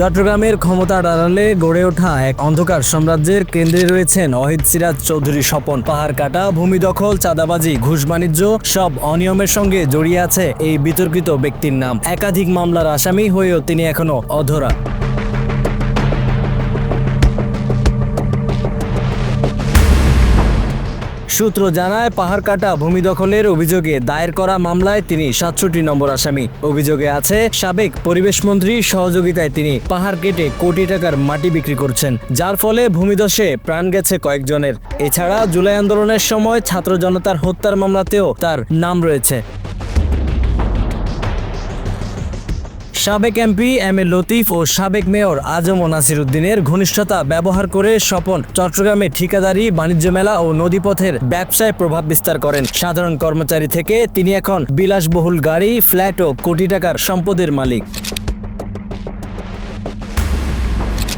চট্টগ্রামের ক্ষমতার আড়ালে গড়ে ওঠা এক অন্ধকার সাম্রাজ্যের কেন্দ্রে রয়েছেন অহিত সিরাজ চৌধুরী স্বপন। পাহাড় কাটা, ভূমি দখল, চাঁদাবাজি, ঘুষ বাণিজ্য, সব অনিয়মের সঙ্গে জড়িয়ে আছে এই বিতর্কিত ব্যক্তির নাম। একাধিক মামলার আসামি হয়েও তিনি এখনও অধরা। সূত্র জানায় পাহাড় কাটা ভূমি দখলের অভিযোগে দায়ের করা মামলায় তিনি সাতষট্টি নম্বর আসামি। অভিযোগে আছে, সাবেক পরিবেশ মন্ত্রী সহযোগিতায় তিনি পাহাড় কেটে কোটি টাকার মাটি বিক্রি করছেন, যার ফলে ভূমিদশে প্রাণ গেছে কয়েকজনের। এছাড়া জুলাই আন্দোলনের সময় ছাত্র জনতার হত্যার মামলাতেও তার নাম রয়েছে। সাবেক এমপি এম এ লতিফ ও সাবেক মেয়র আজম ও নাসির উদ্দিনের ঘনিষ্ঠতা ব্যবহার করে স্বপন চট্টগ্রামে ঠিকাদারি, বাণিজ্য মেলা ও নদীপথের ব্যবসায় প্রভাব বিস্তার করেন। সাধারণ কর্মচারী থেকে তিনি এখন বিলাসবহুল গাড়ি, ফ্ল্যাট ও কোটি টাকার সম্পদের মালিক।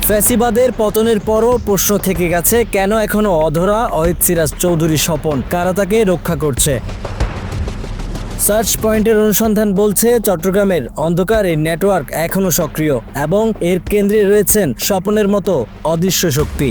ফ্যাসিবাদের পতনের পরও প্রশ্ন থেকে গেছে, কেন এখনও অধরা অহিত সিরাজ চৌধুরী স্বপন? কারা তাকে রক্ষা করছে? সার্চ পয়েন্টের অনুসন্ধান বলছে চট্টগ্রামের অন্ধকার এই নেটওয়ার্ক এখনও সক্রিয় এবং এর কেন্দ্রে রয়েছেন স্বপনের মতো অদৃশ্য শক্তি।